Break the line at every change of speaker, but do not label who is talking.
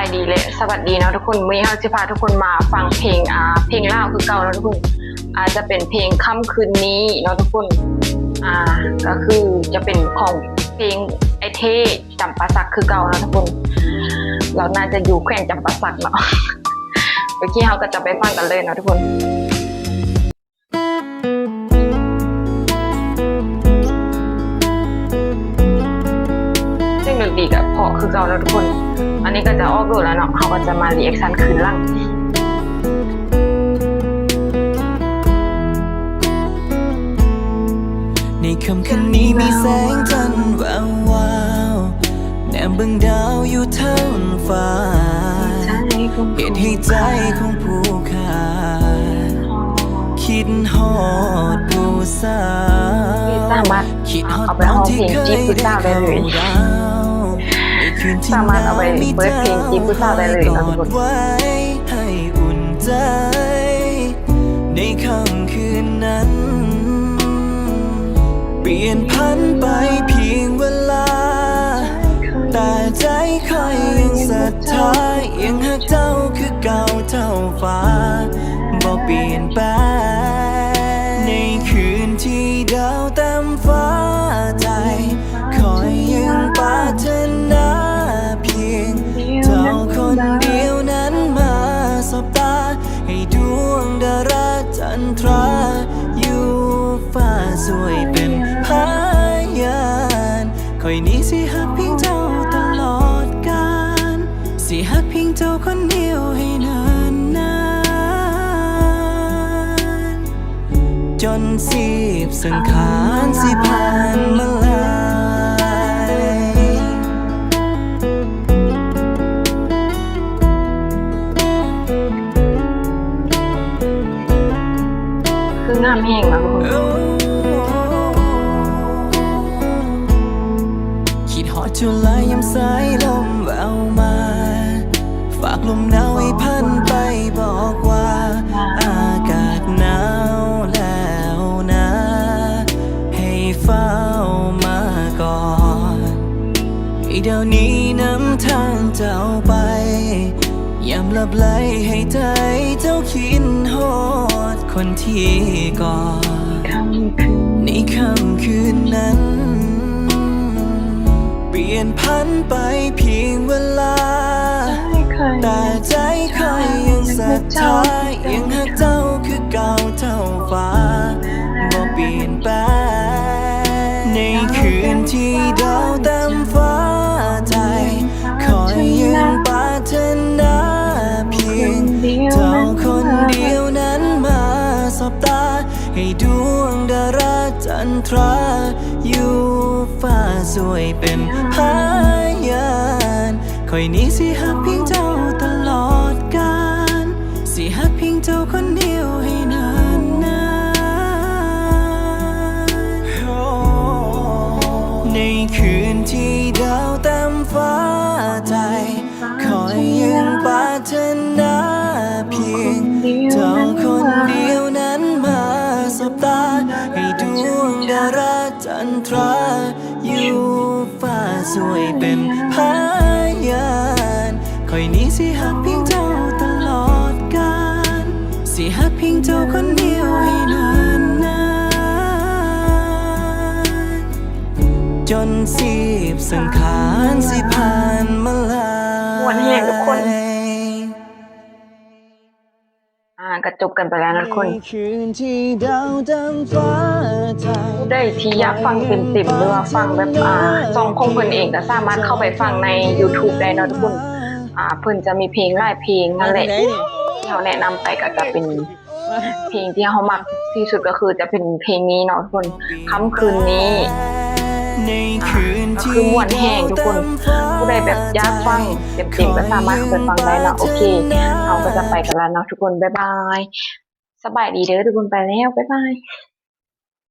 ายดีเลยสวัสดีนะทุกคนวันนี้เราจะพาทุกคนมาฟังเพลงอ่าเพลงล่าคือเก่านะทุกคนอาจจะเป็นเพลงค่ำคืนนี้เนาะทุกคนอ่าก็คือจะเป็นของเพลงไอเท่จำปาสักคือเก่านะทุกคน เราน่าจะอยู่แขวงจำปาสักเนาะเมื่อกี้เราก็จะไปฟังกันเลยนะทุกคน นตรีกับพอคือเก่าแล้วทุกคน อันนี้ก็จะออกดูแล้วเนาะเขาก็จะมารีแอคชั่นคืนหล่าง
ในค่ำคืนนี้มีแสงจันทร์แวววาวแนมเบิ่งดาวอยู่เท่าฟ้าเหตุให้ใจของผู้ขาดคิดฮอดผู้สาว
สามารถ
คิดฮอด
เอาไปห้องเพลงจีบผู้สาวได้เลย
ดาวในคืนที่
สามารถเอาไปเปิดเพลงจีบผู้สาวได้เลย
ก
นะ
อ
ทุกคน
ดไว้ให้อุ่นใจ ในค่ำคืนนั้น เปลี่ยนพันไปเพียงเวลา แต่ใจคอยยังศรัทธายังหักเจ้าคือเก่าเท่าฟ้าบ่เปลี่ยนแปลง นทราอยู่ฟ้าสวยเป็นพยานคอยนี้สิหักเพียงเจ้าตลอดกาลสิหักเพียงเจ้าคนเดียวให้นานนานจนสีบสังขารสิผ่านมาลา จุลายยามสายลมแววมา ฝากลมหนาวให้พันไปบอกว่า อากาศหนาวแล้วนะ ให้เฝ้ามาก่อนให้เดี๋ยวนี้นำทางเจ้าไปยามหลับไหลให้ใจเจ้าคิดฮอดคนที่ก่อน
ค่ำคืน
ในค่ำคืนนั้นเป ลี่ยนพันไปเพียงเวลา แต่ใจคอยยังศรัทธายังหักเจ้าคือเก่าเท่าฟ้าบ่เปลี่ยนแปลงในคืนที่ดาวเต็มฟ้าใจคอยยังปรารถนาเพียงเจ้าคนเดียวนั้นมาสบตา ให้ดวงดาราจันทราอยู่ ฟ้าสวยเป็นพยานคอยนี้สิหักเพียงเจ้าตลอดกาลสิหักเพียงเจ้าคนเดียวให้นานนานในคืนที่ดาวเต็มฟ้า ให้ดวงดาราจันทราอยู่ฟ้าสวยเป็นพยานคอยนี้สิหักเพียงเจ้าตลอดกาลสิหักเพียงเจ้าคนเดียวให้นานนานจนสีบสังขารสิผ่านมาลาย
วันแห้งทุกคน อ่ากระจบกันไปแล้วนะทุกคน
ในคืนที่ดาวเต็มฟ้าใจ
ผู้ใดที่อยากฟังเต็มๆหรือว่าฟังแบบอ่าซองของเพิ่นเองก็สามารถเข้าไปฟังใน YouTube ได้เนาะทุกคนอ่าเพิ่นจะมีเพลงหลายเพลงนั่นแหละที่เขาแนะนำไปก็จะเป็นเพลงที่เขามักที่สุดก็คือจะเป็นเพลงนี้เนาะทุกคนค่ำคืนนี้
ในคืนที่
คือมวนแห้งทุกคนผู้ใดแบบอยากฟังเต็มๆก็สามารถเข้าไปฟังได้เนาะโอเคเราก็จะไปกันแล้วเนาะทุกคนบ๊ายบายสบายดีเด้อทุกคนไปแล้วบ๊ายบาย